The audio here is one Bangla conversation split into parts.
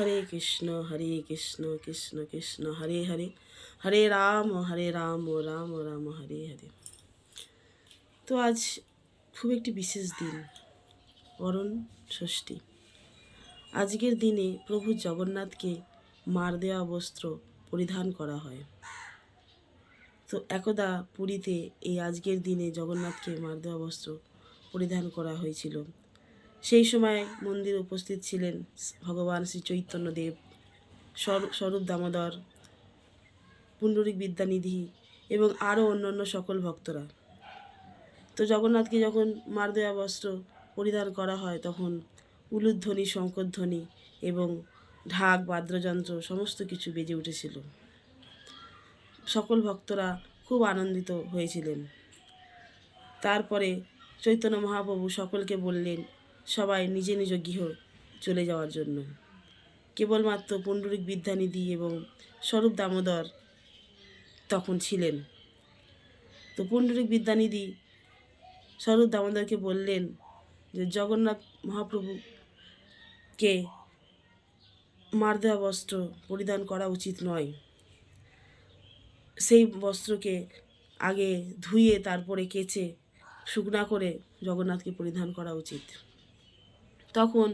হরে কৃষ্ণ হরে কৃষ্ণ কৃষ্ণ কৃষ্ণ, হরে হরে। হরে রাম হরে রাম রাম রাম, হরে হরে। তো আজ খুব একটি বিশেষ দিন অরণ ষষ্ঠী। আজকের দিনে প্রভু জগন্নাথকে মার দেওয়া বস্ত্র পরিধান করা হয়। তো একদা পুরীতে এই আজকের দিনে জগন্নাথকে মার দেওয়া বস্ত্র পরিধান করা হয়েছিল। সেই সময় মন্দিরে উপস্থিত ছিলেন ভগবান শ্রী চৈতন্যদেব স্বরূপ দামোদর, পুণ্ডরিক বিদ্যানিধি এবং আরও অন্যান্য সকল ভক্তরা। তো জগন্নাথকে যখন মার দেওয়া বস্ত্র পরিধান করা হয় তখন উলুধ্বনি, শঙ্করধ্বনি এবং ঢাক, বাদ্যযন্ত্র সমস্ত কিছু বেজে উঠেছিল। সকল ভক্তরা খুব আনন্দিত হয়েছিলেন। তারপরে চৈতন্য মহাপ্রভু সকলকে বললেন সবাই নিজে নিজ গৃহ চলে যাওয়ার জন্য। কেবলমাত্র পুণ্ডরিক বিদ্যানিধি এবং স্বরূপ দামোদর তখন ছিলেন। তো পুণ্ডরিক বিদ্যানিধি স্বরূপ দামোদরকে বললেন যে, জগন্নাথ মহাপ্রভুকে মার দেওয়া বস্ত্র পরিধান করা উচিত নয়। সেই বস্ত্রকে আগে ধুয়ে তারপরে কেচে শুকনা করে জগন্নাথকে পরিধান করা উচিত। তখন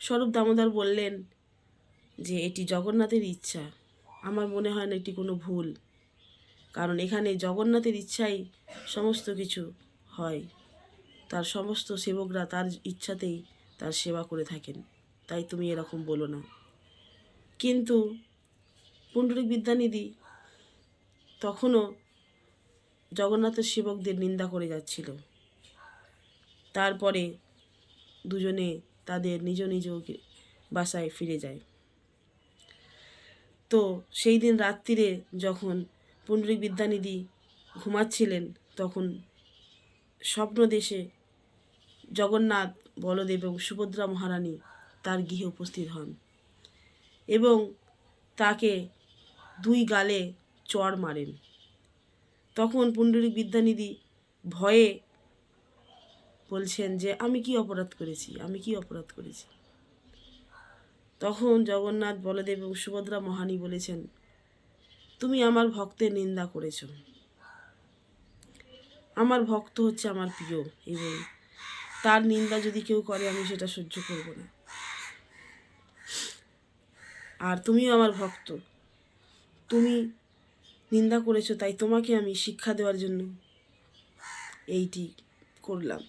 স্বরূপ দামোদর বললেন, যে এটি জগন্নাথের ইচ্ছা। আমার মনে হয় না এটি কোনো ভুল, কারণ এখানে জগন্নাথের ইচ্ছাই সমস্ত কিছু হয়। তার সমস্ত সেবকরা তার ইচ্ছাতেই তার সেবা করে থাকেন। তাই তুমি এরকম বলো না। কিন্তু পুণ্ডরিক বিদ্যানিধি তখনও জগন্নাথের সেবকদের নিন্দা করে যাচ্ছিল। তারপরে দুজনে তাদের নিজ নিজ বাসায় ফিরে যায়। তো সেই দিন রাত্রিরে যখন পুণ্ডরিক বিদ্যানিধি ঘুমাচ্ছিলেন, তখন স্বপ্ন দেশে জগন্নাথ, বলদেব এবং সুভদ্রা মহারানী তার গৃহে উপস্থিত হন এবং তাকে দুই গালে চড় মারেন। তখন পুণ্ডরিক বিদ্যানিধি ভয়ে বলছেন যে, আমি কি অপরাধ করেছি? আমি কি অপরাধ করেছি? তখন জগন্নাথ বলদেব এবং সুভদ্রা মহানী বলেছেন, তুমি আমার ভক্তের নিন্দা করেছ। আমার ভক্ত হচ্ছে আমার প্রিয় এবং তার নিন্দা যদি কেউ করে, আমি সেটা সহ্য করব না। আর তুমিও আমার ভক্ত। তুমি নিন্দা করেছ, তাই তোমাকে আমি শিক্ষা দেওয়ার জন্য এইটি করলাম।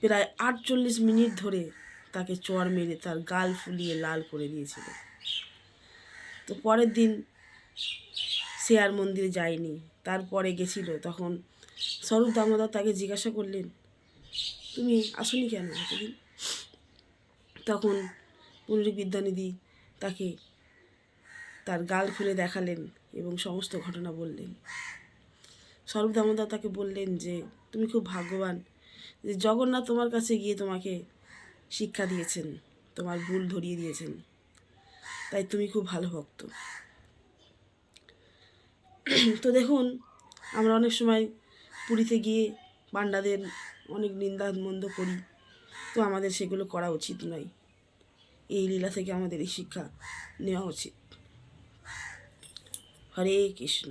প্রায় আটচল্লিশ মিনিট ধরে তাকে চর মেরে তার গাল ফুলিয়ে লাল করে দিয়েছিল। তো পরের দিন সে আর মন্দিরে যায়নি। তারপরে গেছিল। তখন স্বরূপ দামোদর তাকে জিজ্ঞাসা করলেন, তুমি আসনি কেন এতদিন? তখন পুনরিবিদ্যানিধি তাকে তার গাল খুলে দেখালেন এবং সমস্ত ঘটনা বললেন। স্বরূপ দামোদর তাকে বললেন যে, তুমি খুব ভাগ্যবান। যে জগন্নাথ তোমার কাছে গিয়ে তোমাকে শিক্ষা দিয়েছেন, তোমার ভুল ধরিয়ে দিয়েছেন। তাই তুমি খুব ভালো ভক্ত। তো দেখুন, আমরা অনেক সময় পুরীতে গিয়ে পাণ্ডাদের অনেক নিন্দা মন্দ করি, তো আমাদের সেগুলো করা উচিত নয়। এই লীলা থেকে আমাদের এই শিক্ষা নেওয়া উচিত। হরে কৃষ্ণ।